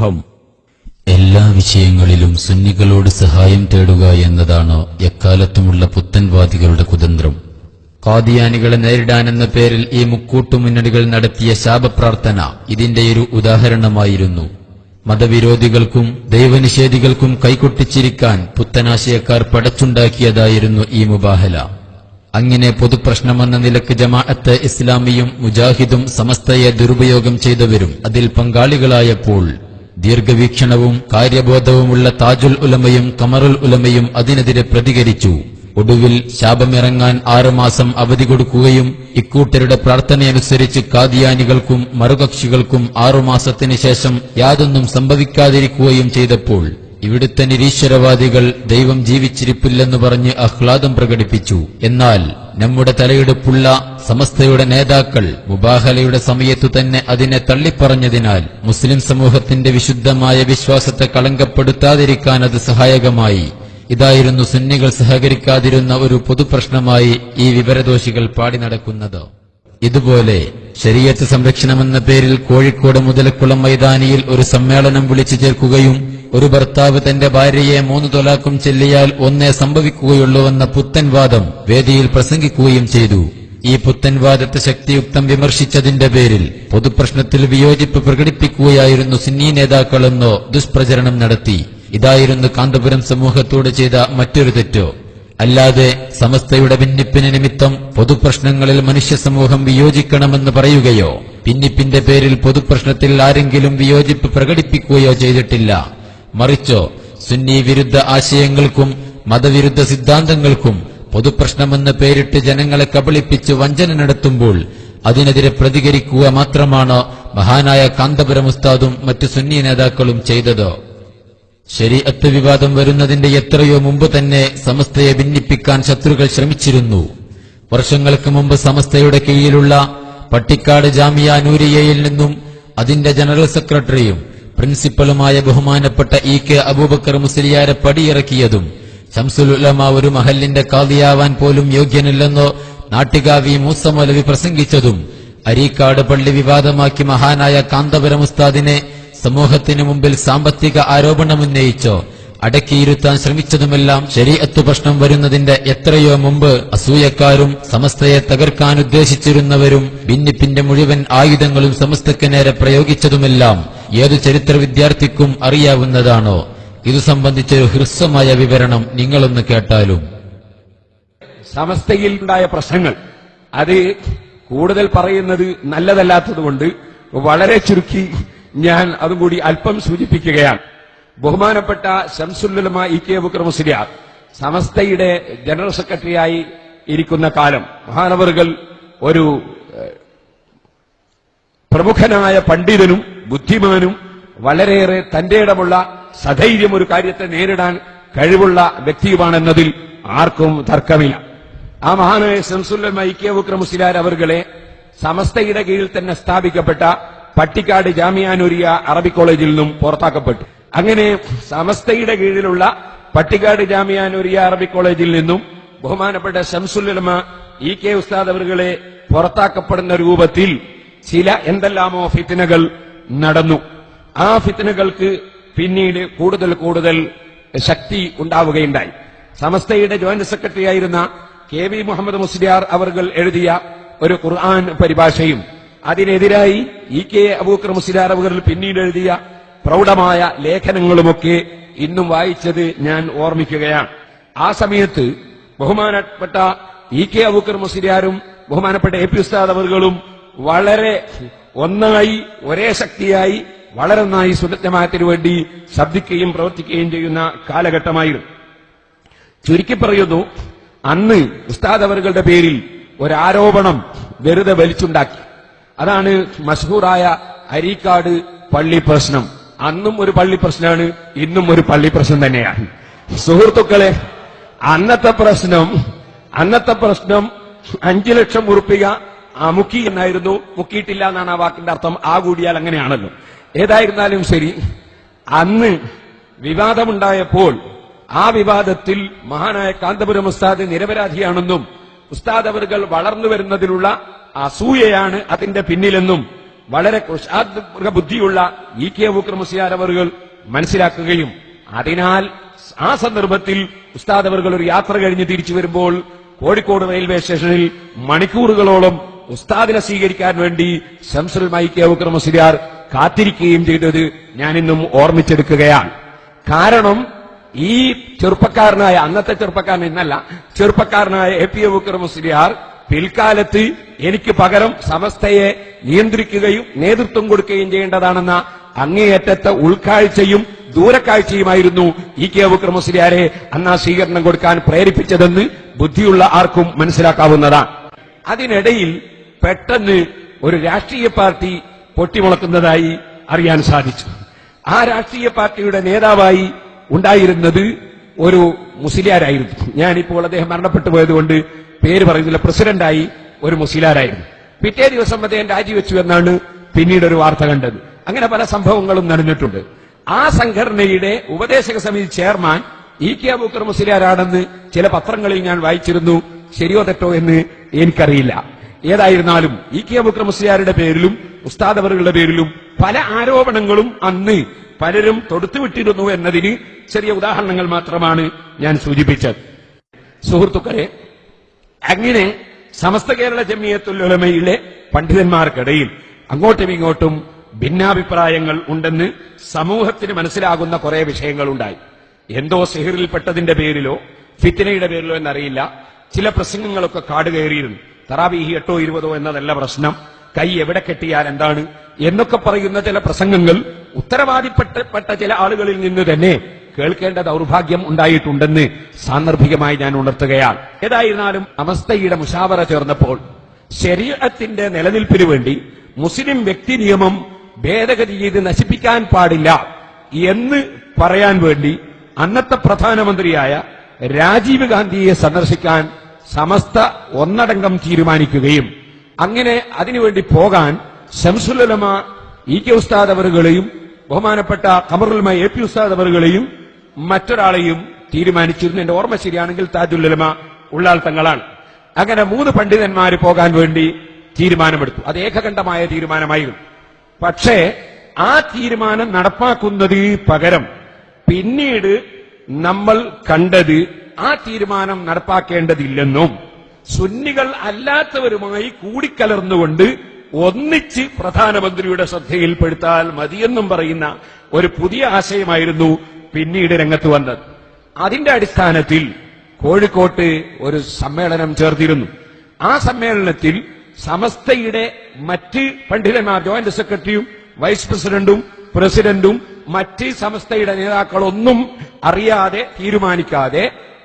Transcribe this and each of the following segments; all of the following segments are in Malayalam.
ഹം എല്ലാ വിഷയങ്ങളിലും സുന്നികളോട് സഹായം തേടുക എന്നതാണ് എക്കാലത്തുമുള്ള പുത്തൻവാദികളുടെ കുതന്ത്രം. കാദിയാനികളെ നേരിടാനെന്ന പേരിൽ ഈ മുക്കൂട്ടുമുന്നണികൾ നടത്തിയ ശാപപ്രാർത്ഥന ഇതിന്റെയൊരു ഉദാഹരണമായിരുന്നു. മതവിരോധികൾക്കും ദൈവനിഷേധികൾക്കും കൈകൊട്ടിച്ചിരിക്കാൻ പുത്തനാശയക്കാർ പടച്ചുണ്ടാക്കിയതായിരുന്നു ഈ മുബാഹല. അങ്ങനെ പൊതുപ്രശ്നമെന്ന നിലയ്ക്ക് ജമാഅത്ത് ഇസ്ലാമിയും മുജാഹിദും സമസ്തയെ ദുരുപയോഗം ചെയ്തവരും അതിൽ പങ്കാളികളായപ്പോൾ ദീർഘവീക്ഷണവും കാര്യബോധവുമുള്ള താജുൽ ഉലമയും കമറുൽ ഉലമയും അതിനെതിരെ പ്രതികരിച്ചു. ഒടുവിൽ ശാപമിറങ്ങാൻ ആറുമാസം അവധി കൊടുക്കുകയും ഇക്കൂട്ടരുടെ പ്രാർത്ഥനയനുസരിച്ച് കാദിയാനികൾക്കും മറുകക്ഷികൾക്കും ആറുമാസത്തിന് ശേഷം യാതൊന്നും സംഭവിക്കാതിരിക്കുകയും ചെയ്തപ്പോൾ ഇവിടുത്തെ നിരീശ്വരവാദികൾ ദൈവം ജീവിച്ചിരിപ്പില്ലെന്ന് പറഞ്ഞ് ആഹ്ലാദം പ്രകടിപ്പിച്ചു. എന്നാൽ നമ്മുടെ തലയെടുപ്പുള്ള സമസ്തയുടെ നേതാക്കൾ മുബാഹലയുടെ സമയത്തു തന്നെ അതിനെ തള്ളിപ്പറഞ്ഞതിനാൽ മുസ്ലിം സമൂഹത്തിന്റെ വിശുദ്ധമായ വിശ്വാസത്തെ കളങ്കപ്പെടുത്താതിരിക്കാൻ അത് സഹായകമായി. ഇതായിരുന്നു സുന്നികൾ സഹകരിക്കാതിരുന്ന ഒരു പൊതുപ്രശ്നമായി ഈ വിവരദോഷികൾ പാടി നടക്കുന്നത്. ഇതുപോലെ ശരീരത്ത് സംരക്ഷണമെന്ന പേരിൽ കോഴിക്കോട് മുതലക്കുളം മൈതാനിയിൽ ഒരു സമ്മേളനം വിളിച്ചു ചേർക്കുകയും ഒരു ഭർത്താവ് തന്റെ ഭാര്യയെ മൂന്ന് തൊലാക്കും ചെല്ലിയാൽ ഒന്നേ സംഭവിക്കുകയുള്ളൂവെന്ന പുത്തൻവാദം വേദിയിൽ പ്രസംഗിക്കുകയും ചെയ്തു. ഈ പുത്തൻവാദത്തെ ശക്തിയുക്തം വിമർശിച്ചതിന്റെ പേരിൽ പൊതുപ്രശ്നത്തിൽ വിയോജിപ്പ് പ്രകടിപ്പിക്കുകയായിരുന്നു സിന്നി നേതാക്കളെന്നോ ദുഷ്പ്രചരണം നടത്തി. ഇതായിരുന്നു കാന്തപുരം സമൂഹത്തോട് ചെയ്ത മറ്റൊരു തെറ്റോ. അല്ലാതെ സമസ്തയുടെ ഭിന്നിപ്പിന് നിമിത്തം പൊതുപ്രശ്നങ്ങളിൽ മനുഷ്യ സമൂഹം വിയോജിക്കണമെന്ന് പറയുകയോ ഭിന്നിപ്പിന്റെ പേരിൽ പൊതുപ്രശ്നത്തിൽ ആരെങ്കിലും വിയോജിപ്പ് പ്രകടിപ്പിക്കുകയോ ചെയ്തിട്ടില്ല. മറിച്ചോ? സുന്നി വിരുദ്ധ ആശയങ്ങൾക്കും മതവിരുദ്ധ സിദ്ധാന്തങ്ങൾക്കും പൊതുപ്രശ്നമെന്ന് പേരിട്ട് ജനങ്ങളെ കബളിപ്പിച്ച് വഞ്ചന നടത്തുമ്പോൾ അതിനെതിരെ പ്രതികരിക്കുക മാത്രമാണ് മഹാനായ കാന്തപുരം ഉസ്താദും മറ്റു സുന്നി നേതാക്കളും ചെയ്തത്? ശരീഅത്ത് വിവാദം വരുന്നതിന്റെ എത്രയോ മുമ്പ് തന്നെ സമസ്തയെ ഭിന്നിപ്പിക്കാൻ ശത്രുക്കൾ ശ്രമിച്ചിരുന്നു. വർഷങ്ങൾക്ക് മുമ്പ് സമസ്തയുടെ കീഴിലുള്ള പട്ടിക്കാട് ജാമിയ നൂരിയയിൽ നിന്നും അതിന്റെ ജനറൽ സെക്രട്ടറിയും പ്രിൻസിപ്പലുമായ ബഹുമാനപ്പെട്ട ഇ കെ അബൂബക്കർ മുസ്ലിയാരെ പടിയിറക്കിയതും ശംസുലുല്ലമ ഒരു മഹലിന്റെ കാതിയാവാൻ പോലും യോഗ്യനല്ലെന്നോ നാട്ടികാവി മൂസമൊലവി പ്രസംഗിച്ചതും അരീക്കാട് പള്ളി വിവാദമാക്കി മഹാനായ കാന്തപുരം ഉസ്താദിനെ സമൂഹത്തിനു മുമ്പിൽ സാമ്പത്തിക ആരോപണമുന്നയിച്ചോ അടക്കിയിരുത്താൻ ശ്രമിച്ചതുമെല്ലാം ശരീഅത്ത് പ്രശ്നം വരുന്നതിന്റെ എത്രയോ മുമ്പ് അസൂയക്കാരും സമസ്തയെ തകർക്കാൻ ഉദ്ദേശിച്ചിരുന്നവരും ഭിന്നിപ്പിന്റെ മുഴുവൻ ആയുധങ്ങളും സമസ്തയ്ക്ക് നേരെ പ്രയോഗിച്ചതുമെല്ലാം ഏതു ചരിത്ര വിദ്യാർത്ഥിക്കും അറിയാവുന്നതാണോ? ഇതു സംബന്ധിച്ചൊരു ഹ്രസ്വമായ വിവരണം നിങ്ങളൊന്ന് കേട്ടാലും. സമസ്തയിൽ ഉണ്ടായ പ്രശ്നങ്ങൾ. അത് കൂടുതൽ പറയുന്നത് നല്ലതല്ലാത്തതുകൊണ്ട് വളരെ ചുരുക്കി ഞാൻ അതും കൂടി അല്പം സൂചിപ്പിക്കുകയാണ്. ബഹുമാനപ്പെട്ട ശംസുല്ലുലമ ഇ കെ ബുക്കർ മുസ്ലിയാർ സമസ്തയുടെ ജനറൽ സെക്രട്ടറിയായി ഇരിക്കുന്ന കാലം മഹാനവറുകൾ ഒരു പ്രമുഖനായ പണ്ഡിതനും ബുദ്ധിമാനും വളരെയേറെ തന്റെ ഇടമുള്ള സധൈര്യം ഒരു കാര്യത്തെ നേരിടാൻ കഴിവുള്ള വ്യക്തിയുമാണെന്നതിൽ ആർക്കും തർക്കമില്ല. ആ മഹാനായ ശംസുല്ലം ഐക്യ വിക്രമുസിലാർ അവർകളെ സമസ്തയുടെ കീഴിൽ തന്നെ സ്ഥാപിക്കപ്പെട്ട പട്ടിക്കാട് ജാമിയാനൂരിയ അറബി കോളേജിൽ നിന്നും പുറത്താക്കപ്പെട്ടു. അങ്ങനെ സമസ്തയുടെ കീഴിലുള്ള പട്ടിക്കാട് ജാമിയാനൂരിയ അറബി കോളേജിൽ നിന്നും ബഹുമാനപ്പെട്ട ശംസുല്ലമ ഇ കെ ഉസ്താദ് അവറുകളെ പുറത്താക്കപ്പെടുന്ന രൂപത്തിൽ ചില എന്തെല്ലാമോ ഫിത്തിനകൾ നടന്നു. ആ ഫിത്തിനകൾക്ക് പിന്നീട് കൂടുതൽ കൂടുതൽ ശക്തി ഉണ്ടാവുകയുണ്ടായി. സമസ്തയുടെ ജോയിന്റ് സെക്രട്ടറി ആയിരുന്ന കെ വി മുഹമ്മദ് മുസ്ലിയാർ അവർകൾ എഴുതിയ ഒരു ഖുർആൻ പരിഭാഷയും അതിനെതിരായി ഇ കെ അബൂക്കർ മുസ്ലിയാർ അവർ പിന്നീട് എഴുതിയ പ്രൗഢമായ ലേഖനങ്ങളുമൊക്കെ ഇന്നും വായിച്ചത് ഞാൻ ഓർമ്മിക്കുകയാണ്. ആ സമയത്ത് ബഹുമാനപ്പെട്ട ഇ കെ അബൂക്കർ മുസ്ലിയാരും ബഹുമാനപ്പെട്ട എ പി ഉസ്താദ് അവറുകളും വളരെ ഒന്നായി ഒരേ ശക്തിയായി വളരെ നന്നായി സുന്നത്തമായത്തിനു വേണ്ടി ശബ്ദിക്കുകയും പ്രവർത്തിക്കുകയും ചെയ്യുന്ന കാലഘട്ടമായിരുന്നു. ചുരുക്കി പറയുന്നു അന്ന് ഉസ്താദ് അവറുകളുടെ പേരിൽ ഒരാരോപണം വെറുതെ വലിച്ചുണ്ടാക്കി. അതാണ് മഷഹൂറായ അരീക്കാട് പള്ളി പ്രശ്നം. അന്നും ഒരു പള്ളി പ്രശ്നമാണ് ഇന്നും ഒരു പള്ളി പ്രശ്നം തന്നെയാണ്. സുഹൃത്തുക്കളെ അന്നത്തെ പ്രശ്നം അന്നത്തെ പ്രശ്നം അഞ്ചു ലക്ഷം ഉറുപ്പിക ആ, മുക്കി എന്നായിരുന്നു? മുക്കിയിട്ടില്ല എന്നാണ് ആ വാക്കിന്റെ അർത്ഥം. ആ കൂടിയാൽ അങ്ങനെയാണല്ലോ. ഏതായിരുന്നാലും ശരി അന്ന് വിവാദമുണ്ടായപ്പോൾ ആ വിവാദത്തിൽ മഹാനായ കാന്തപുരം ഉസ്താദ് നിരപരാധിയാണെന്നും ഉസ്താദ് അവർകൾ വളർന്നു വരുന്നതിലുള്ള അസൂയയാണ് അതിന്റെ പിന്നിലെന്നും വളരെ കുശാത്മക ബുദ്ധിയുള്ള ഇ കെ ബുക്രമുസിയാർ മനസ്സിലാക്കുകയും അതിനാൽ ആ സന്ദർഭത്തിൽ ഉസ്താദ് അവർകൾ ഒരു യാത്ര കഴിഞ്ഞ് തിരിച്ചു വരുമ്പോൾ കോഴിക്കോട് റെയിൽവേ സ്റ്റേഷനിൽ മണിക്കൂറുകളോളം ഉസ്താദിനെ സ്വീകരിക്കാൻ വേണ്ടി ശംസുൽ മൈക്ക് അബൂക്കർ മുസ്ലിയാർ കാത്തിരിക്കുകയും ചെയ്തത് ഞാൻ ഇന്നും ഓർമ്മിച്ചെടുക്കുകയാണ്. കാരണം ഈ ചെറുപ്പക്കാരനായ അന്നത്തെ ചെറുപ്പക്കാരൻ എന്നല്ല ചെറുപ്പക്കാരനായ എ പി അബൂക്കർ മുസ്ലിയാർ പിൽക്കാലത്ത് എനിക്ക് പകരം സമസ്തയെ നിയന്ത്രിക്കുകയും നേതൃത്വം കൊടുക്കുകയും ചെയ്യേണ്ടതാണെന്ന അങ്ങേയറ്റത്തെ ഉൾക്കാഴ്ചയും ദൂരക്കാഴ്ചയുമായിരുന്നു ഇ കെ വിക്രമസിരിയാരെ അന്ന് സ്വീകരണം കൊടുക്കാൻ പ്രേരിപ്പിച്ചതെന്ന് ബുദ്ധിയുള്ള ആർക്കും മനസ്സിലാക്കാവുന്നതാണ്. അതിനിടയിൽ പെട്ടെന്ന് ഒരു രാഷ്ട്രീയ പാർട്ടി പൊട്ടിമുളക്കുന്നതായി അറിയാൻ സാധിച്ചു. ആ രാഷ്ട്രീയ പാർട്ടിയുടെ നേതാവായി ഉണ്ടായിരുന്നത് ഒരു മുസ്ലിയാരായിരുന്നു. ഞാനിപ്പോൾ അദ്ദേഹം മരണപ്പെട്ടു പോയതുകൊണ്ട് പേര് പറയുന്നില്ല. പ്രസിഡന്റായി ഒരു മുസ്ലിയാരായിരുന്നു. പിറ്റേ ദിവസം അദ്ദേഹം രാജിവെച്ചു എന്നാണ് പിന്നീട് ഒരു വാർത്ത കണ്ടത്. അങ്ങനെ പല സംഭവങ്ങളും നടന്നിട്ടുണ്ട്. ആ സംഘടനയുടെ ഉപദേശക സമിതി ചെയർമാൻ ഇ കെ അബൂക്കർ മുസ്ലിയാരാണെന്ന് ചില പത്രങ്ങളിൽ ഞാൻ വായിച്ചിരുന്നു. ശരിയോ തെറ്റോ എന്ന് എനിക്കറിയില്ല. ഏതായിരുന്നാലും ഇ കെ അബൂക്കർ പേരിലും ഉസ്താദ് അവറുകളുടെ പേരിലും പല ആരോപണങ്ങളും അന്ന് പലരും തൊടുത്തുവിട്ടിരുന്നു എന്നതിന് ചെറിയ ഉദാഹരണങ്ങൾ മാത്രമാണ് ഞാൻ സൂചിപ്പിച്ചത്. സുഹൃത്തുക്കളെ അങ്ങനെ സമസ്ത കേരള ജമിയത്തുലമയിലെ പണ്ഡിതന്മാർക്കിടയിൽ അങ്ങോട്ടും ഇങ്ങോട്ടും ഭിന്നാഭിപ്രായങ്ങൾ ഉണ്ടെന്ന് സമൂഹത്തിന് മനസ്സിലാകുന്ന കുറെ വിഷയങ്ങളുണ്ടായി. എന്തോ സിഹിറിൽപ്പെട്ടതിന്റെ പേരിലോ ഫിത്തിനയുടെ പേരിലോ എന്നറിയില്ല. ചില പ്രസംഗങ്ങളൊക്കെ കാട് കയറിയിരുന്നു തറാബീഹി എട്ടോ ഇരുപതോ എന്നതല്ല പ്രശ്നം. കൈ എവിടെ കെട്ടിയാൽ എന്താണ്? എന്നൊക്കെ പറയുന്ന ചില പ്രസംഗങ്ങൾ ഉത്തരവാദിപ്പെട്ടപ്പെട്ട ചില ആളുകളിൽ നിന്ന് തന്നെ കേൾക്കേണ്ട ദൗർഭാഗ്യം ഉണ്ടായിട്ടുണ്ടെന്ന് സാന്ദർഭികമായി ഞാൻ ഉണർത്തുകയാണ്. ഏതായിരുന്നാലും അവസ്ഥയുടെ മുഷാവറ ചേർന്നപ്പോൾ ശരീരത്തിന്റെ നിലനിൽപ്പിനു വേണ്ടി മുസ്ലിം വ്യക്തി നിയമം ഭേദഗതി ചെയ്ത് നശിപ്പിക്കാൻ പാടില്ല എന്ന് പറയാൻ വേണ്ടി അന്നത്തെ പ്രധാനമന്ത്രിയായ രാജീവ് ഗാന്ധിയെ സന്ദർശിക്കാൻ സമസ്ത ഒന്നടങ്കം തീരുമാനിക്കുകയും അങ്ങനെ അതിനുവേണ്ടി പോകാൻ ശംസുലമ ഇ കെ ഉസ്താദ് അവറുകളെയും ബഹുമാനപ്പെട്ട കമറുൽമ എ പി ഉസ്താദ് അവറുകളെയും മറ്റൊരാളെയും തീരുമാനിച്ചിരുന്നു. എന്റെ ഓർമ്മ ശരിയാണെങ്കിൽ താജുല്ലമ ഉള്ളാൾ തങ്ങളാണ്. അങ്ങനെ മൂന്ന് പണ്ഡിതന്മാർ പോകാൻ വേണ്ടി തീരുമാനമെടുത്തു. അത് ഏകകണ്ഠമായ തീരുമാനമായിരുന്നു. പക്ഷേ ആ തീരുമാനം നടപ്പാക്കുന്നതിന് പകരം പിന്നീട് നമ്മൾ കണ്ടത് ആ തീരുമാനം നടപ്പാക്കേണ്ടതില്ലെന്നും സുന്നികൾ അല്ലാത്തവരുമായി കൂടിക്കലർന്നുകൊണ്ട് ഒന്നിച്ച് പ്രധാനമന്ത്രിയുടെ ശ്രദ്ധയിൽപ്പെടുത്താൽ മതിയെന്നും പറയുന്ന ഒരു പുതിയ ആശയമായിരുന്നു പിന്നീട് രംഗത്ത് വന്നത്. അതിന്റെ അടിസ്ഥാനത്തിൽ കോഴിക്കോട്ട് ഒരു സമ്മേളനം ചേർത്തിരുന്നു. ആ സമ്മേളനത്തിൽ സമസ്തയുടെ മറ്റ് പണ്ഡിതന്മാർ ജോയിന്റ് സെക്രട്ടറിയും വൈസ് പ്രസിഡന്റും പ്രസിഡന്റും മറ്റ് സമസ്തയുടെ നേതാക്കളൊന്നും അറിയാതെ തീരുമാനിക്കാതെ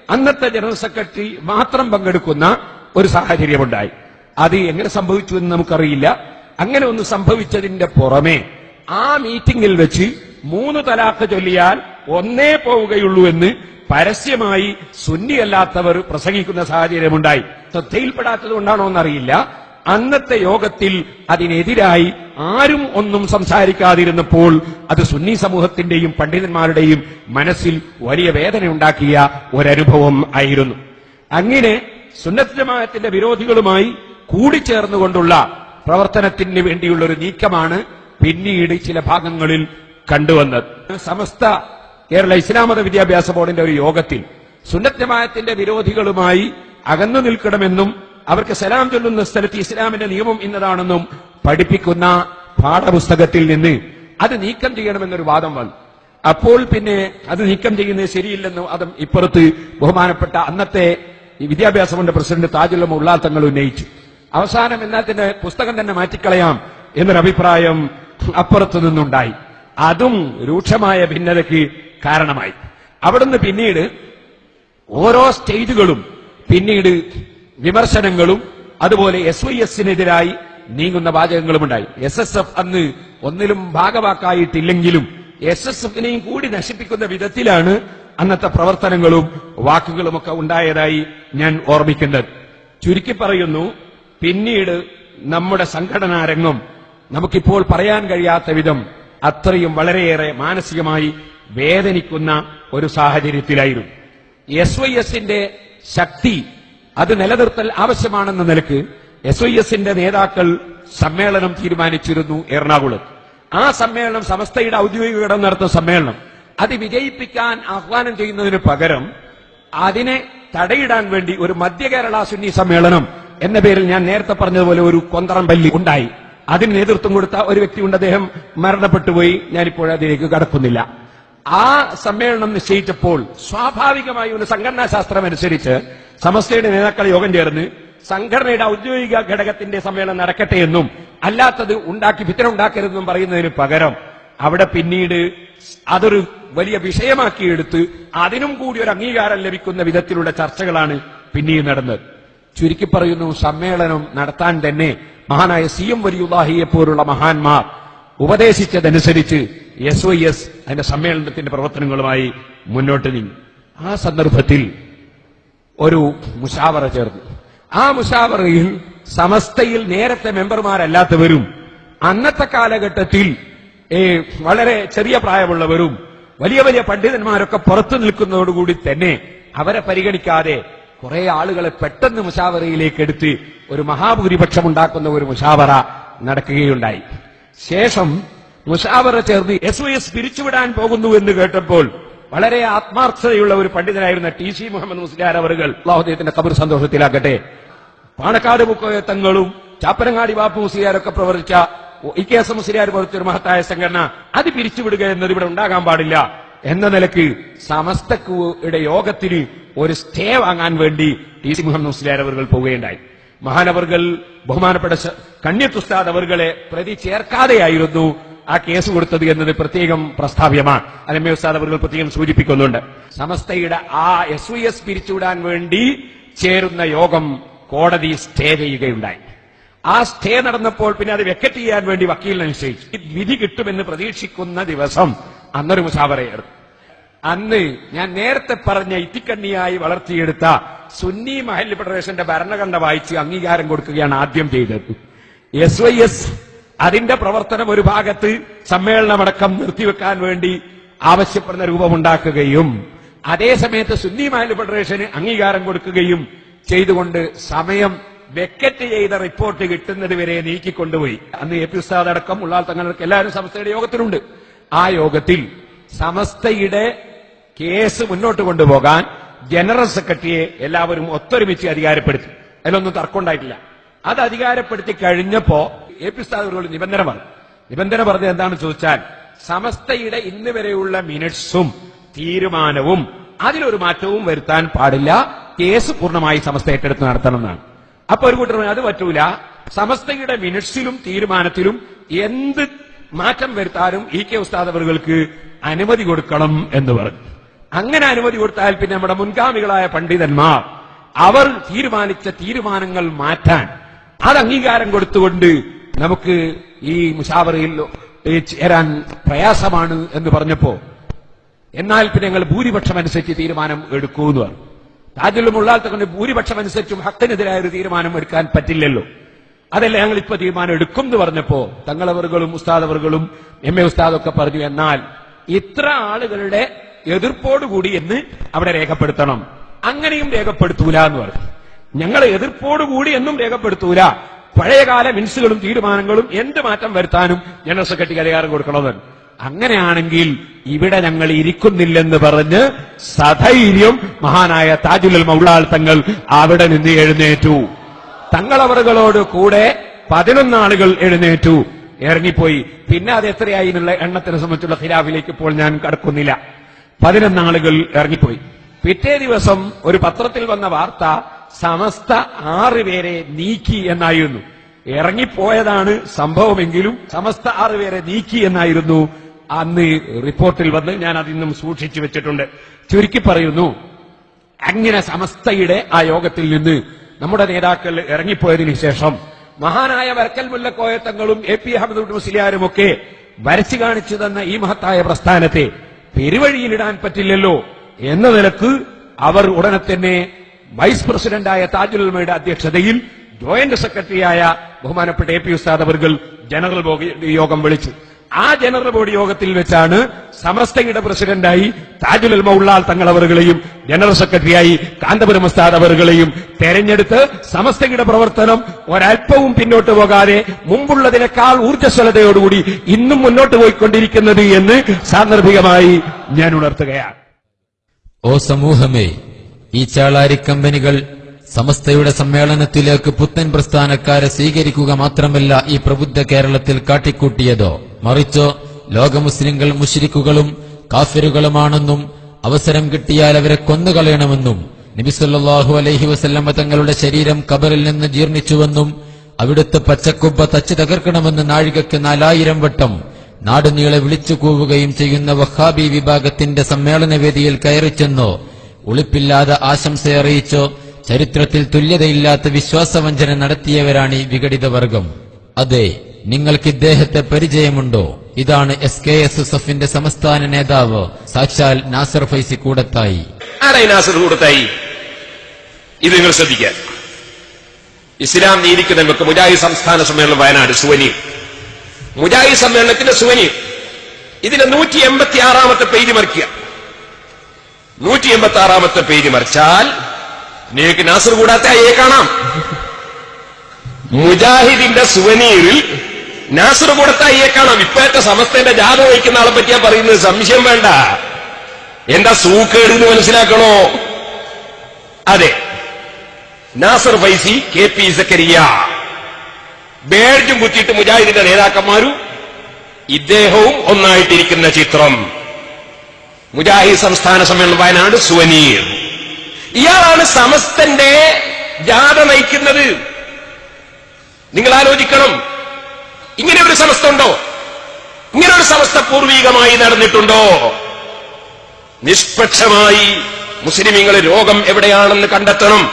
അന്നത്തെ ജനറൽ സെക്രട്ടറി മാത്രം പങ്കെടുക്കുന്ന ഒരു സാഹചര്യമുണ്ടായി. അത് എങ്ങനെ സംഭവിച്ചു എന്ന് നമുക്കറിയില്ല. അങ്ങനെ ഒന്ന് സംഭവിച്ചതിന്റെ പുറമെ ആ മീറ്റിംഗിൽ വെച്ച് മൂന്ന് തലാഖ് ചൊല്ലിയാൽ ഒന്നേ പോവുകയുള്ളൂ എന്ന് പരസ്യമായി സുന്നിയല്ലാത്തവർ പ്രസംഗിക്കുന്ന സാഹചര്യമുണ്ടായി. ശ്രദ്ധയിൽപ്പെടാത്തത് കൊണ്ടാണോ എന്നറിയില്ല. അന്നത്തെ യോഗത്തിൽ അതിനെതിരായി ആരും ഒന്നും സംസാരിക്കാതിരുന്നപ്പോൾ അത് സുന്നി സമൂഹത്തിന്റെയും പണ്ഡിതന്മാരുടെയും മനസ്സിൽ വലിയ വേദന ഉണ്ടാക്കിയ ഒരനുഭവം ആയിരുന്നു. അങ്ങനെ സുന്നത്ത് ജമാഅത്തിന്റെ വിരോധികളുമായി കൂടിച്ചേർന്നുകൊണ്ടുള്ള പ്രവർത്തനത്തിന് വേണ്ടിയുള്ള ഒരു നീക്കമാണ് പിന്നീട് ചില ഭാഗങ്ങളിൽ കണ്ടുവന്നത്. സമസ്ത കേരള ഇസ്ലാമത വിദ്യാഭ്യാസ ബോർഡിന്റെ ഒരു യോഗത്തിൽ സുന്നത്ത് ജമാഅത്തിന്റെ വിരോധികളുമായി അകന്നു നിൽക്കണമെന്നും അവർക്ക് സലാം ചൊല്ലുന്ന സ്ഥലത്ത് ഇസ്ലാമിന്റെ നിയമം ഇന്നതാണെന്നും പഠിപ്പിക്കുന്ന പാഠപുസ്തകത്തിൽ നിന്ന് അത് നീക്കം ചെയ്യണമെന്നൊരു വാദം വന്നു. അപ്പോൾ പിന്നെ അത് നീക്കം ചെയ്യുന്നത് ശരിയില്ലെന്നും അതും ഇപ്പുറത്ത് ബഹുമാനപ്പെട്ട അന്നത്തെ വിദ്യാഭ്യാസ ബോർഡ് പ്രസിഡന്റ് താജുല്ല ഉള്ളാൽ തങ്ങൾ ഉന്നയിച്ചു. അവസാനം എല്ലാത്തിന്റെ പുസ്തകം തന്നെ മാറ്റിക്കളയാം എന്നൊരു അഭിപ്രായം അപ്പുറത്തു നിന്നുണ്ടായി. അതും രൂക്ഷമായ ഭിന്നതയ്ക്ക് കാരണമായി. അവിടുന്ന് പിന്നീട് ഓരോ സ്റ്റേജുകളും പിന്നീട് വിമർശനങ്ങളും അതുപോലെ എസ് വൈ എസിനെതിരായി നീങ്ങുന്ന വാചകങ്ങളും ഉണ്ടായി എസ് എസ് എഫ് അന്ന് ഒന്നിലും ഭാഗവാക്കായിട്ടില്ലെങ്കിലും എസ് എസ് എഫിനെയും കൂടി നശിപ്പിക്കുന്ന വിധത്തിലാണ് അന്നത്തെ പ്രവർത്തനങ്ങളും വാക്കുകളുമൊക്കെ ഉണ്ടായതായി ഞാൻ ഓർമ്മിക്കുന്നത് ചുരുക്കി പറയുന്നു പിന്നീട് നമ്മുടെ സംഘടനാ രംഗം നമുക്കിപ്പോൾ പറയാൻ കഴിയാത്ത വിധം അത്രയും വളരെയേറെ മാനസികമായി വേദനിക്കുന്ന ഒരു സാഹചര്യത്തിലായിരുന്നു. എസ് വൈ എസിന്റെ ശക്തി അത് നിലനിർത്തൽ ആവശ്യമാണെന്ന നിലയ്ക്ക് എസ് ഐ എസിന്റെ നേതാക്കൾ സമ്മേളനം തീരുമാനിച്ചിരുന്നു എറണാകുളത്ത് ആ സമ്മേളനം സമസ്തയുടെ ഔദ്യോഗിക ഘടകം നടത്തുന്ന സമ്മേളനം. അത് വിജയിപ്പിക്കാൻ ആഹ്വാനം ചെയ്യുന്നതിന് പകരം അതിനെ തടയിടാൻ വേണ്ടി ഒരു മധ്യ കേരള സുന്നി സമ്മേളനം എന്ന പേരിൽ ഞാൻ നേരത്തെ പറഞ്ഞതുപോലെ ഒരു കൊന്തറമ്പല്ലി ഉണ്ടായി. അതിന് നേതൃത്വം കൊടുത്ത ഒരു വ്യക്തി വ്യക്തിയുണ്ട് അദ്ദേഹം മരണപ്പെട്ടുപോയി. ഞാനിപ്പോൾ അതിലേക്ക് കടക്കുന്നില്ല. ആ സമ്മേളനം നിശ്ചയിച്ചപ്പോൾ സ്വാഭാവികമായി ഒരു സംഘടനാ ശാസ്ത്രം അനുസരിച്ച് സമസ്തയുടെ നേതാക്കൾ യോഗം ചേർന്ന് സംഘടനയുടെ ഔദ്യോഗിക ഘടകത്തിന്റെ സമ്മേളനം നടക്കട്ടെ എന്നും അല്ലാത്തത് ഉണ്ടാക്കി ഭിത്തരം ഉണ്ടാക്കരുതെന്നും പറയുന്നതിന് പകരം അവിടെ പിന്നീട് അതൊരു വലിയ വിഷയമാക്കിയെടുത്ത് അതിനും കൂടി ഒരു അംഗീകാരം ലഭിക്കുന്ന വിധത്തിലുള്ള ചർച്ചകളാണ് പിന്നീട് നടന്നത്. ചുരുക്കി പറയുന്നു സമ്മേളനം നടത്താൻ തന്നെ മഹാനായ സി എം വലിയുല്ലാഹിയെ പോലുള്ള മഹാന്മാർ ഉപദേശിച്ചതനുസരിച്ച് എസ് വൈ എസ് അതിന്റെ സമ്മേളനത്തിന്റെ പ്രവർത്തനങ്ങളുമായി മുന്നോട്ട് നീങ്ങി. ആ സന്ദർഭത്തിൽ ഒരു മുഷാവറ ചേർന്നു. ആ മുഷാവറയിൽ സമസ്തയിൽ നേരത്തെ മെമ്പർമാരല്ലാത്തവരും അന്നത്തെ കാലഘട്ടത്തിൽ വളരെ ചെറിയ പ്രായമുള്ളവരും വലിയ വലിയ പണ്ഡിതന്മാരൊക്കെ പുറത്തു നിൽക്കുന്നതോടുകൂടി തന്നെ അവരെ പരിഗണിക്കാതെ കുറെ ആളുകളെ പെട്ടെന്ന് മുഷാവറയിലേക്ക് എടുത്ത് ഒരു മഹാഭൂരിപക്ഷം ഉണ്ടാക്കുന്ന ഒരു മുഷാവറ നടക്കുകയുണ്ടായി. ശേഷം മുഷാവറ ചേർന്ന് എസ് ഒ എസ് പിരിച്ചുവിടാൻ പോകുന്നു എന്ന് കേട്ടപ്പോൾ വളരെ ആത്മാർത്ഥതയുള്ള ഒരു പണ്ഡിതനായിരുന്ന ടി സി മുഹമ്മദ് മുസ്ലിയാർ അവറുകൾ അള്ളാഹുദയത്തിന്റെ കബർ സന്തോഷത്തിലാക്കട്ടെ പാണക്കാട് മുക്കോയത്തങ്ങളും ചാപ്പനങ്ങാടി ബാപ്പു മുസ്ലിയാരൊക്കെ പ്രവർത്തിച്ച ഇ കെ എസ് മുസ്ലിയാർ പോലത്തെ ഒരു മഹത്തായ സംഘടന അത് പിരിച്ചുവിടുക എന്നത് ഇവിടെ ഉണ്ടാകാൻ പാടില്ല എന്ന നിലയ്ക്ക് സമസ്തയുടെ യോഗത്തിന് ഒരു സ്റ്റേ വാങ്ങാൻ വേണ്ടി ടി സി മുഹമ്മദ് മുസ്ലിയാർ അവർ പോവുകയുണ്ടായി. മഹാനവർകൾ ബഹുമാനപ്പെട്ട കണ്യത്തുസ്താദ് അവർ പ്രതി ചേർക്കാതെയായിരുന്നു ആ കേസ് കൊടുത്തത് എന്നത് പ്രത്യേകം പ്രസ്താവ്യമാണ്. അലമ്മ ഉസ്താദ് അവർ പ്രത്യേകം സൂചിപ്പിക്കുന്നുണ്ട്. സമസ്തയുടെ ആ എസ് വി എസ് പിരിച്ചുവിടാൻ വേണ്ടി ചേരുന്ന യോഗം കോടതി സ്റ്റേ ചെയ്യുകയുണ്ടായി. ആ സ്റ്റേ നടന്നപ്പോൾ പിന്നെ അത് വെക്കറ്റ് ചെയ്യാൻ വേണ്ടി വക്കീലിനെ നിശ്ചയിച്ചു. വിധി കിട്ടുമെന്ന് പ്രതീക്ഷിക്കുന്ന ദിവസം അന്നൊരു മുസാവറയായിരുന്നു അന്ന് ഞാൻ നേരത്തെ പറഞ്ഞ ഇത്തിക്കണ്ണിയായി വളർത്തിയെടുത്ത സുന്നി മഹല്ല് ഫെഡറേഷന്റെ ഭരണഘടന വായിച്ച് അംഗീകാരം കൊടുക്കുകയാണ് ആദ്യം ചെയ്തത്. എസ് വൈ എസ് അതിന്റെ പ്രവർത്തനം ഒരു ഭാഗത്ത് സമ്മേളനമടക്കം നിർത്തിവെക്കാൻ വേണ്ടി ആവശ്യപ്പെടുന്ന രൂപമുണ്ടാക്കുകയും അതേസമയത്ത് സുന്നി മഹല്ല് ഫെഡറേഷന് അംഗീകാരം കൊടുക്കുകയും ചെയ്തുകൊണ്ട് സമയം വെക്കറ്റ് ചെയ്ത റിപ്പോർട്ട് കിട്ടുന്നത് വരെ നീക്കിക്കൊണ്ടുപോയി. അന്ന് എ പി ഉസ്താദ് അടക്കം ഉള്ളാൽ തങ്ങൾക്ക് എല്ലാവരും സംസ്ഥയുടെ യോഗത്തിലുണ്ട്. ആ യോഗത്തിൽ സമസ്തയുടെ കേസ് മുന്നോട്ട് കൊണ്ടുപോകാൻ ജനറൽ സെക്രട്ടറിയെ എല്ലാവരും ഒത്തൊരുമിച്ച് അധികാരപ്പെടുത്തി. അതിലൊന്നും തർക്കമുണ്ടായിട്ടില്ല. അത് അധികാരപ്പെടുത്തി കഴിഞ്ഞപ്പോ എ പി സ്ഥാപകരോട് നിബന്ധന പറഞ്ഞു നിബന്ധന പറഞ്ഞത് എന്താണെന്ന് ചോദിച്ചാൽ സമസ്തയുടെ ഇന്ന് വരെയുള്ള മിനിറ്റ്സും തീരുമാനവും അതിലൊരു മാറ്റവും വരുത്താൻ പാടില്ല. കേസ് പൂർണമായി സമസ്ത ഏറ്റെടുത്ത് നടത്തണമെന്നാണ് അപ്പൊ ഒരു കൂട്ടർ അത് പറ്റൂല. സമസ്തയുടെ മിനിറ്റ്സിലും തീരുമാനത്തിലും എന്ത് മാറ്റം വരുത്താനും ഇ കെ ഉസ്താദ് അനുമതി കൊടുക്കണം എന്ന് പറഞ്ഞു. അങ്ങനെ അനുമതി കൊടുത്താൽ പിന്നെ നമ്മുടെ മുൻഗാമികളായ പണ്ഡിതന്മാർ അവർ തീരുമാനിച്ച തീരുമാനങ്ങൾ മാറ്റാൻ അത് അംഗീകാരം കൊടുത്തുകൊണ്ട് നമുക്ക് ഈ മുഷാവറയിൽ ചേരാൻ പ്രയാസമാണ് എന്ന് പറഞ്ഞപ്പോ എന്നാൽ പിന്നെ ഞങ്ങൾ ഭൂരിപക്ഷം അനുസരിച്ച് തീരുമാനം എടുക്കൂ എന്ന് പറഞ്ഞു. താജുൽ ഉള്ളാത്ത കൊണ്ട് ഭൂരിപക്ഷം അനുസരിച്ചും ഹക്കിനെതിരായ ഒരു തീരുമാനം എടുക്കാൻ പറ്റില്ലല്ലോ. അതല്ലേ ഞങ്ങൾ ഇപ്പൊ തീരുമാനം എടുക്കും എന്ന് പറഞ്ഞപ്പോ തങ്ങളവറുകളും ഉസ്താദവറുകളും എം എ ഉസ്താദൊക്കെ പറഞ്ഞു എന്നാൽ ഇത്ര ആളുകളുടെ എതിർപ്പോടുകൂടി എന്ന് അവിടെ രേഖപ്പെടുത്തണം. അങ്ങനെയും രേഖപ്പെടുത്തൂല എന്ന് പറഞ്ഞു. ഞങ്ങൾ എതിർപ്പോടുകൂടി എന്നും രേഖപ്പെടുത്തൂല. പഴയകാല മിൻസുകളും തീരുമാനങ്ങളും എന്ത് മാറ്റം വരുത്താനും ജനറൽ സെക്രട്ടറിക്ക് അധികാരം കൊടുക്കണമെന്ന് അങ്ങനെയാണെങ്കിൽ ഇവിടെ ഞങ്ങൾ ഇരിക്കുന്നില്ലെന്ന് പറഞ്ഞ് സധൈര്യം മഹാനായ താജുൽ മൗളാൾ തങ്ങൾ അവിടെ നിന്ന് എഴുന്നേറ്റു. തങ്ങളവറുകളോട് കൂടെ പതിനൊന്നാളുകൾ എഴുന്നേറ്റു. ഇറങ്ങിപ്പോയി. പിന്നെ അത് എത്രയായി എന്നുള്ള എണ്ണത്തിനെ സംബന്ധിച്ചുള്ള ഖിലാഫിലേക്ക് ഇപ്പോൾ ഞാൻ കടക്കുന്നില്ല. പതിനൊന്നാളുകൾ ഇറങ്ങിപ്പോയി. പിറ്റേ ദിവസം ഒരു പത്രത്തിൽ വന്ന വാർത്ത സമസ്ത ആറുപേരെ നീക്കി എന്നായിരുന്നു. ഇറങ്ങിപ്പോയതാണ് സംഭവമെങ്കിലും സമസ്ത ആറുപേരെ നീക്കി എന്നായിരുന്നു. അന്ന് റിപ്പോർട്ടിൽ വന്ന് ഞാൻ അതിന്നും സൂക്ഷിച്ചു വെച്ചിട്ടുണ്ട്. ചുരുക്കി പറയുന്നു അങ്ങനെ സമസ്തയുടെ ആ യോഗത്തിൽ നിന്ന് നമ്മുടെ നേതാക്കൾ ഇറങ്ങിപ്പോയതിനു ശേഷം മഹാനായ വർക്കൽ മുല്ലക്കോയത്തങ്ങളും എ പി അഹമ്മദ് മുസ്ലിയാരും ഒക്കെ വരച്ചു കാണിച്ചു തന്ന ഈ മഹത്തായ പ്രസ്ഥാനത്തെ പെരുവഴിയിലിടാൻ പറ്റില്ലല്ലോ എന്ന നിലയ്ക്ക് അവർ ഉടനെ തന്നെ വൈസ് പ്രസിഡന്റായ താജുൽ ഉലമയുടെ അധ്യക്ഷതയിൽ ജോയിന്റ് സെക്രട്ടറിയായ ബഹുമാനപ്പെട്ട എ പി ഉസ്താദ് അവർകൾ ജനറൽ യോഗം വിളിച്ചു. ആ ജനറൽ ബോഡി യോഗത്തിൽ വെച്ചാണ് സമസ്തയുടെ പ്രസിഡന്റായി താജുൽ ഉള്ളാൽ തങ്ങളവറുകളെയും ജനറൽ സെക്രട്ടറിയായി കാന്തപുരം ഉസ്താദ് അവരുകളെയും തെരഞ്ഞെടുത്ത് സമസ്തയുടെ പ്രവർത്തനം ഒരൽപ്പവും പിന്നോട്ട് പോകാതെ മുമ്പുള്ളതിനേക്കാൾ ഊർജസ്വലതയോടുകൂടി ഇന്നും മുന്നോട്ട് പോയിക്കൊണ്ടിരിക്കുന്നത് എന്ന് സാന്ദർഭികമായി ഞാൻ ഉണർത്തുകയാണ്. ഓ സമൂഹമേ ഈ ചാളാരി കമ്പനികൾ സമസ്തയുടെ സമ്മേളനത്തിലേക്ക് പുത്തൻ പ്രസ്ഥാനക്കാരെ സ്വീകരിക്കുക മാത്രമല്ല ഈ പ്രബുദ്ധ കേരളത്തിൽ കാട്ടിക്കൂട്ടിയതോ? മറിച്ചോ ലോക മുസ്ലിങ്ങൾ മുഷിരിക്കുകളും കാഫിറുകളുമാണെന്നും അവസരം കിട്ടിയാൽ അവരെ കൊന്നുകളയണമെന്നും നബിസല്ലാഹു അലൈഹി വസല്ലമ തങ്ങളുടെ ശരീരം കബറിൽ നിന്ന് ജീർണിച്ചുവെന്നും അവിടുത്തെ പച്ചക്കുബ്ബ തച്ചു തകർക്കണമെന്ന് നാഴികയ്ക്ക് നാലായിരം വട്ടം നാടുനീളെ വിളിച്ചു കൂവുകയും ചെയ്യുന്ന വഹാബി വിഭാഗത്തിന്റെ സമ്മേളനവേദിയിൽ കയറിച്ചെന്നോ ഉളിപ്പില്ലാതെ ആശംസയറിയിച്ചോ ചരിത്രത്തിൽ തുല്യതയില്ലാത്ത വിശ്വാസവഞ്ചന നടത്തിയവരാണ് ഈ വിഘടിത വർഗം. അതെ നിങ്ങൾക്ക് ഇദ്ദേഹത്തെ പരിചയമുണ്ടോ? ഇതാണ് എസ് കെ എസ് എസ് എഫിന്റെ സംസ്ഥാന നേതാവ് സാക്ഷാൽ നാസർ ഫൈസി കൂടത്തായി. നാസർ കൂടത്തായി? ഇത് നിങ്ങൾ ശ്രദ്ധിക്കാൻ. ഇസ്ലാം നീതിക്ക് നിങ്ങൾക്ക് മുജാഹിദ് സംസ്ഥാന സമ്മേളനം വയനാട് സുവനി മുജാഹിദ് സമ്മേളനത്തിന്റെ സുവനി ഇതിന്റെ നൂറ്റി എൺപത്തി ആറാമത്തെ പേജ് മറിക്കുക. നൂറ്റി എൺപത്തി ആറാമത്തെ പേജ് മറിച്ചാൽ നിങ്ങൾക്ക് നാസർ കൂടാത്ത കൂടാത്തായെ കാണാം. മുജാഹിദിന്റെ സുവനീറിൽ നാസർ കൂടത്തായിയെ കാണാം. ഇപ്പോഴത്തെ സമസ്തന്റെ ജാഥ വഹിക്കുന്ന ആളെ പറ്റിയാ പറയുന്നത് സംശയം വേണ്ട. എന്താ സൂക്കേട് എന്ന് മനസ്സിലാക്കണോ? അതെ. നാസർ ഫൈസി കെ പി സക്കരിയ ബേഡ്ജും കുത്തിയിട്ട് മുജാഹിദിന്റെ നേതാക്കന്മാരും ഇദ്ദേഹവും ഒന്നായിട്ടിരിക്കുന്ന ചിത്രം. മുജാഹിദ് സംസ്ഥാന സമ്മേളനം വയനാട് സുവനീർ. ഇയാളാണ് സമസ്തന്റെ ജാഥ നയിക്കുന്നത്. നിങ്ങൾ ആലോചിക്കണം. ഇങ്ങനെ ഒരു സമസ്ത ഉണ്ടോ ഇങ്ങനെ ഒരു സമസ്ത പൂർവീകമായി നടന്നിട്ടുണ്ടോ? നിഷ്പക്ഷമായി മുസ്ലിമീങ്ങളെ രോഗം എവിടെയാണെന്ന് കണ്ടെത്തണം.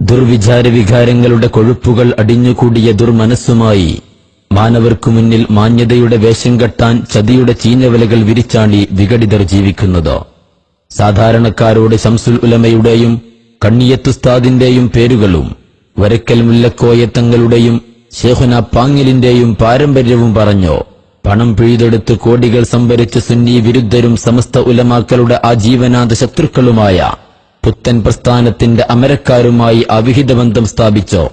ദുർവിചാര വികാരങ്ങളുടെ കൊഴുപ്പുകൾ അടിഞ്ഞുകൂടിയ ദുർമനസ്സുമായി മാനവർക്കു മുന്നിൽ മാന്യതയുടെ വേഷം കെട്ടാൻ ചതിയുടെ ചീഞ്ഞവലകൾ വിരിച്ചാണി വിഘടിതർ ജീവിക്കുന്നത്. സാധാരണക്കാരോട് ശംസുൽ ഉലമയുടെയും കണ്ണിയത്തുസ്താദിന്റെയും പേരുകളും വരക്കൽ മുല്ലക്കോയ തങ്ങളുടെയും ഷേഹുന പാങ്ങിലിന്റെയും പാരമ്പര്യവും പറഞ്ഞോ പണം പിഴുതെടുത്ത് കോടികൾ സംഭരിച്ച സുന്നി വിരുദ്ധരും സമസ്ത ഉലമാക്കളുടെ ആജീവനാന്ത ശത്രുക്കളുമായ പുത്തൻ പ്രസ്ഥാനത്തിന്റെ അമരക്കാരുമായി അവിഹിത ബന്ധം സ്ഥാപിച്ചോ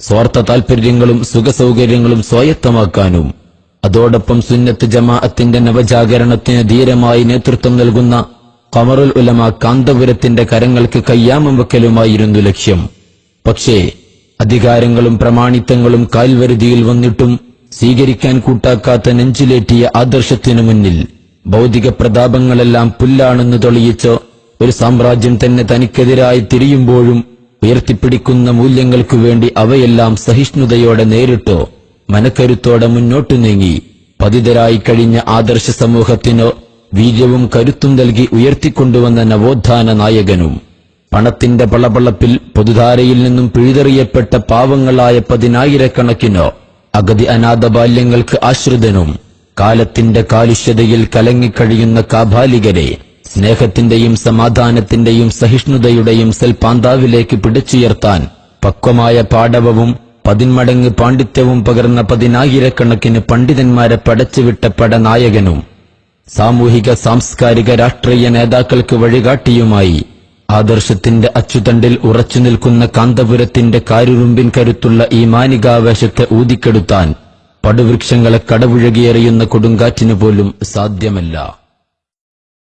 സ്വാർത്ഥ താൽപര്യങ്ങളും സുഖസൗകര്യങ്ങളും സ്വായത്തമാക്കാനും അതോടൊപ്പം സുന്നത്ത് ജമാഅത്തിന്റെ നവജാഗരണത്തിന് ധീരമായി നേതൃത്വം നൽകുന്ന കമറുൽ ഉലമ കാന്തപുരത്തിന്റെ കരങ്ങൾക്ക് കയ്യാമം വെക്കലുമായിരുന്നു ലക്ഷ്യം. പക്ഷേ അധികാരങ്ങളും പ്രമാണിത്തങ്ങളും കാൽവരുതിയിൽ വന്നിട്ടും സ്വീകരിക്കാൻ കൂട്ടാക്കാത്ത നെഞ്ചിലേറ്റിയ ആദർശത്തിനു മുന്നിൽ ഭൗതിക പ്രതാപങ്ങളെല്ലാം പുല്ലാണെന്ന് തെളിയിച്ച് ഒരു സാമ്രാജ്യം തന്നെ തനിക്കെതിരായി തിരിയുമ്പോഴും ഉയർത്തിപ്പിടിക്കുന്ന മൂല്യങ്ങൾക്കു വേണ്ടി അവയെല്ലാം സഹിഷ്ണുതയോടെ നേരിട്ടോ മനക്കരുത്തോടെ മുന്നോട്ടു നീങ്ങി. പതിതരായി കഴിഞ്ഞ ആദർശ സമൂഹത്തിനോ വീര്യവും കരുത്തും നൽകി ഉയർത്തിക്കൊണ്ടുവന്ന നവോത്ഥാന നായകനും. പണത്തിന്റെ പളപളപ്പിൽ പൊതുധാരയിൽ നിന്നും പിഴുതെറിയപ്പെട്ട പാവങ്ങളായ പതിനായിരക്കണക്കിനോ അഗതി അനാഥ ബാല്യങ്ങൾക്ക് ആശ്രിതനും കാലത്തിന്റെ കാലുഷ്യതയിൽ കലങ്ങിക്കഴിയുന്ന കാബാലികരെ സ്നേഹത്തിന്റെയും സമാധാനത്തിന്റെയും സഹിഷ്ണുതയുടെയും സെൽപാന്താവിലേക്ക് പിടിച്ചുയർത്താൻ പക്വമായ പാടവവും പതിന്മടങ്ങ് പാണ്ഡിത്യവും പകർന്ന പതിനായിരക്കണക്കിന് പണ്ഡിതന്മാരെ പടച്ചുവിട്ട പടനായകനും സാമൂഹിക സാംസ്കാരിക രാഷ്ട്രീയ നേതാക്കൾക്ക് വഴികാട്ടിയുമായി ആദർശത്തിന്റെ അച്ചുതണ്ടിൽ ഉറച്ചു നിൽക്കുന്ന കാന്തപുരത്തിന്റെ കാരുറുമ്പിൻ കരുത്തുള്ള ഈ മാനികാവേശത്തെ ഊതിക്കെടുത്താൻ പടുവൃക്ഷങ്ങളെ കടപുഴകിയെറിയുന്ന കൊടുങ്കാറ്റിനു പോലും സാധ്യമല്ല.